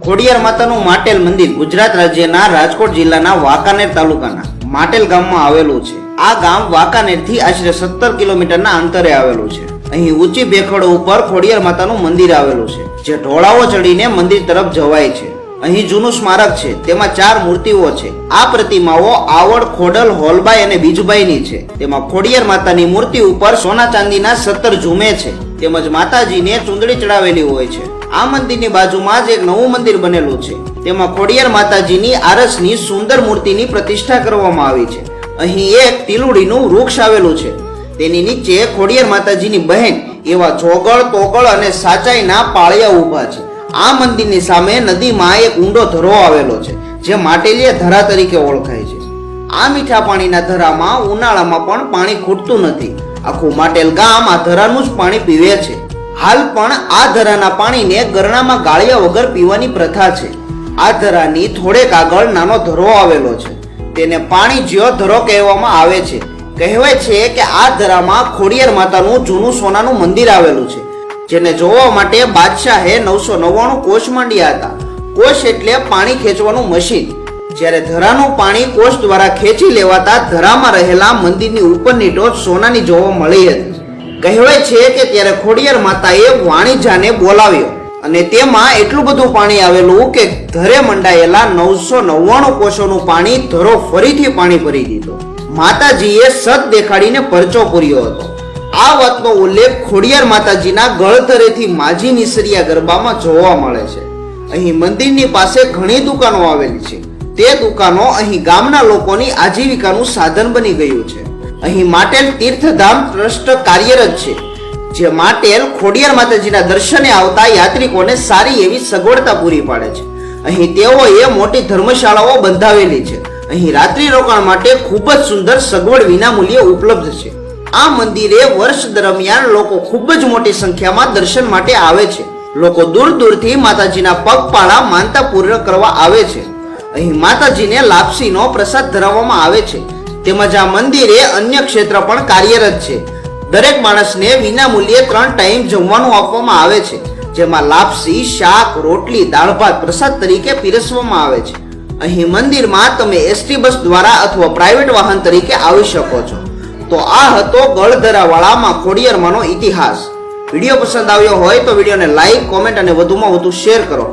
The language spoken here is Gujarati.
ખોડિયાર માતાનું માટેલ મંદિર ગુજરાત રાજ્યના રાજકોટ જિલ્લાના વાંકાનેર તાલુકાના માટેલ ગામમાં આવેલું છે. આ ગામ વાંકાનેરથી આશરે સત્તર કિલોમીટરના અંતરે આવેલું છે. અહીં ઊંચી ભેખડો ઉપર ખોડિયાર માતાનું મંદિર આવેલું છે, જે ઢોળાવો ચડીને મંદિર તરફ જવાય છે. અહીં જૂનું સ્મારક છે, તેમાં ચાર મૂર્તિઓ છે. આ પ્રતિમાઓ આવડ, ખોડલ હોલબાઈ અને બીજુભાઈની છે. તેમાં ખોડિયાર માતાની મૂર્તિ ઉપર સોના ચાંદીના સત્તર ઝૂમે છે, તેમજ માતાજીને ચુંદડી ચડાવેલી હોય છે. આ મંદિરની બાજુમાં જ એક નવું મંદિર બનેલું છે. તેમાં ખોડિયાર માતાજીની આરસની સુંદર મૂર્તિની પ્રતિષ્ઠા કરવામાં આવી છે. અહીં એક તિલુડીનું વૃક્ષ આવેલું છે. તેની નીચે ખોડિયાર માતાજીની બહેન એવા જોગળ તોગળ અને સાચાઈના પાળિયા ઊભા છે. આ મંદિરની સામે નદીમાં એક ઊંડો ધરો આવેલો છે, જે માટેલીય ધરા તરીકે ઓળખાય છે. આ મીઠા પાણીના ધરામાં ઉનાળામાં પણ પાણી ખૂટતું નથી. આખું માટેલ ગામ આ ધરાનું જ પાણી પીવે છે. હાલ પણ આ ધરાના પાણીને ગરણામાં ગાળ્યા વગર પીવાની પ્રથા છે. આ ધરાની થોડેક આગળ નાનો ધરો આવેલો છે. તેને પાણી જ્યો ધરો કહેવામાં આવે છે. કહેવાય છે કે આ ધરામાં ખોડિયાર માતાનું જૂનું સોનાનું મંદિર આવેલું છે. જેને જોવા માટે બાદશાહે નવસો નવ્વાણું કોષ માંડ્યા હતા. કોષ એટલે પાણી ખેંચવાનું મશીન. જ્યારે ધરાનું પાણી કોષ દ્વારા ખેંચી લેવાતા ધરામાં રહેલા મંદિરની ઉપરની ટોચ સોનાની જોવા મળી હતી. કહેવાય છે કે ત્યારે ખોડિયાર માતાએ વાણિજાને બોલાવ્યો. અને તેમાં એટલું બધું પાણી આવેલું કે ધરે મંડાયેલા નવસો નવ્વાણું કોષોનું પાણી ધરો ફરીથી પાણી ભરી દીધો. માતાજીએ સત દેખાડીને પરચો પૂર્યો હતો. આ વાતનો ઉલ્લેખ ખોડિયાર માતાજીના ગળધરેથી માજી નિસરિયા ગરબામાં જોવા મળે છે. અહીં મંદિરની પાસે ઘણી દુકાનો આવેલી છે. તે દુકાનો અહીં ગામના લોકોની આજીવિકાનું સાધન બની ગયું છે. અહીં માટેલ તીર્થધામ ટ્રસ્ટ કાર્યરત છે, જે માટેલ ખોડિયાર માતાજીના દર્શને આવતા યાત્રિકોને સારી એવી સગવડતા પૂરી પાડે છે. અહીં તેઓએ મોટી ધર્મશાળાઓ બંધાવેલી છે. અહીં રાત્રિ રોકાણ માટે ખૂબ જ સુંદર સગવડ વિનામૂલ્યે ઉપલબ્ધ છે. આ મંદિરે વર્ષ દરમિયાન લોકો ખૂબ જ મોટી સંખ્યામાં દર્શન માટે આવે છે. લોકો દૂર દૂરથી માતાજીના પગપાળા માનતા પૂર્ણ કરવા આવે છે. અહીં માતાજીને લાપસીનો પ્રસાદ ધરાવવામાં આવે છે. તેમજ આ મંદિરે અન્ય ક્ષેત્ર પણ કાર્યરત છે. દરેક માણસને વિના મૂલ્યે ત્રણ ટાઈમ જમવાનું આપવામાં આવે છે, જેમાં લાપસી, શાક, રોટલી, દાળ ભાત પ્રસાદ તરીકે પીરસવામાં આવે છે. અહીં મંદિરમાં તમે એસટી બસ દ્વારા અથવા પ્રાઇવેટ વાહન તરીકે આવી શકો છો. તો આ હતો ગળધરાવાળામાં ખોડિયારમાંનો ઇતિહાસ. વીડિયો પસંદ આવ્યો હોય તો વિડીયોને લાઈક કોમેન્ટ અને વધુમાં વધુ શેર કરો.